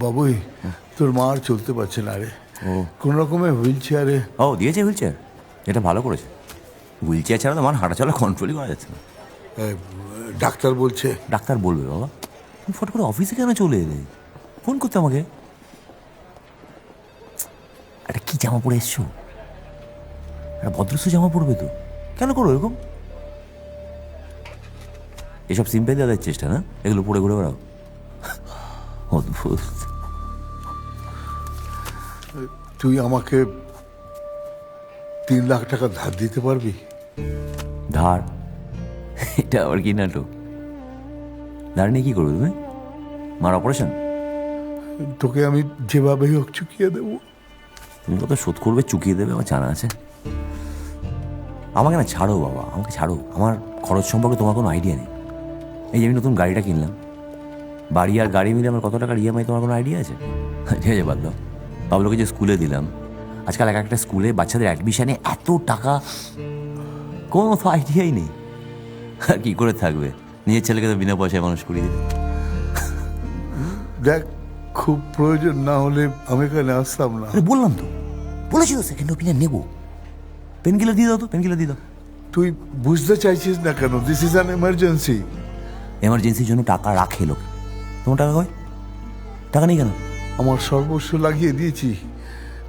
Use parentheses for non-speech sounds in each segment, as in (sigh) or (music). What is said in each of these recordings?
বাবুই তোর মা আর চলতে পারছে না রে। কোন রকমের হুইল চেয়ারে। ও দিয়েছে হুইল চেয়ার? এটা ভালো করেছে। হুইল চেয়ার ছাড়া তো আমার হাঁটা চলা কন্ট্রোলই করা যাচ্ছে না। ডাক্তার বলছে। ডাক্তার বলবে বাবা। তুমি ফটো করে অফিসে কেন চলে এলে? ফোন করতে আমাকে। একটা কি জামা পরে এসছো? একটা ভদ্রস্থ জামা পরবে তো। কেন করো এরকম? এসব সিম্পে দেওয়ার চেষ্টা না? এগুলো পরে ঘুরে বেড়াও। অদ্ভুত। তুই আমাকে তিন লাখ টাকা ধার দিতে পারবি? ধার? এটা আবার কি নাটক? ধার নিয়ে কি করবে তুমি? মার অপারেশন তোকে আমি যেভাবেই হোক চুকিয়ে দেবো। তুমি কত শোধ করবে চুকিয়ে দেবে আমার জানা আছে। আমাকে না ছাড়ো বাবা আমাকে ছাড়ো। আমার খরচ সম্পর্কে তোমার কোনো আইডিয়া নেই। এই যে আমি নতুন গাড়িটা কিনলাম বাড়ি আর গাড়ি মিলে আমার কত টাকার ইএমআই তোমার কোনো আইডিয়া আছে? (laughs) ঠিক আছে বাদ দাও বাবলোকে যে স্কুলে দিলাম আজকাল এক একটা স্কুলে বাচ্চাদের অ্যাডমিশনে এত টাকা কোনো তো আইডিয়াই নেই। (laughs) আর কী করে থাকবে? নিজের ছেলেকে তো বিনা পয়সায় মানুষ করিয়ে দিবে। দেখ খুব প্রয়োজন না হলে আমি এখানে আসতাম না। আরে বললাম তো। বলেছি তো সেকেন্ড ওপিনিয়ন নেব। পেন কিলার দিয়ে দাও তো পেন কিলার দিয়ে দাও। তুই বুঝতে চাইছিস না কেন? দিস ইজ অ্যান এমার্জেন্সি এমার্জেন্সির জন্য টাকা রাখে লোক। তোমার টাকা কয় টাকা নেই কেন? আমার সর্বস্ব লাগিয়ে দিয়েছি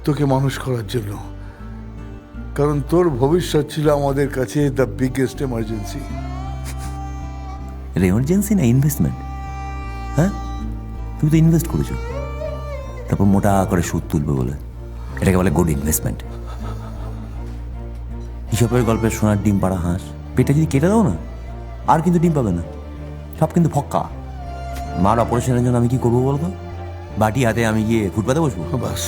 তোকে মানুষ করার জন্য। কারণ তোর ভবিষ্যৎ ছিল আমাদের কাছে দ্য বিগেস্ট এমার্জেন্সি এমার্জেন্সি না ইনভেস্টমেন্ট হ্যাঁ? তুমি তো ইনভেস্ট করেছ। তারপর মোটা করে সুদ তুলবে বলে। এটাকে বলে গুড ইনভেস্টমেন্ট হিসাবের গল্পের সোনার ডিম পাড়া হাঁস। পেটে যদি কেটে দাও না আর কিন্তু ডিম পাবে না। সব কিন্তু ফক্কা। মার অপারেশনের জন্য আমি কি করব বলতো? বাটি হাতে আমি গিয়ে ফুটপাতে বসবো? বাস।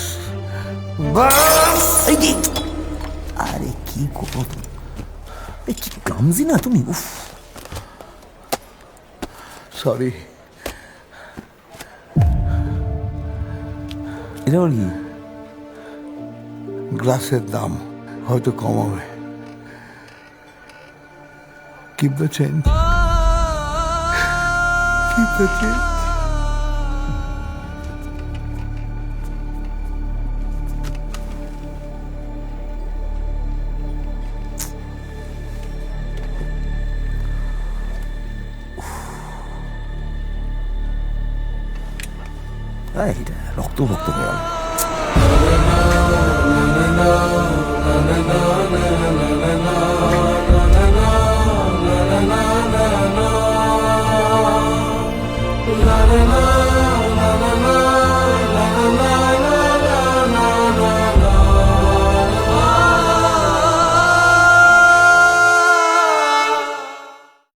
আরে কি করব তুমি কি কামজি না তুমি? উফ। সরি এটা আবার কি? গ্লাসের দাম হয়তো কমাবে keep the change keep the change এই, এটা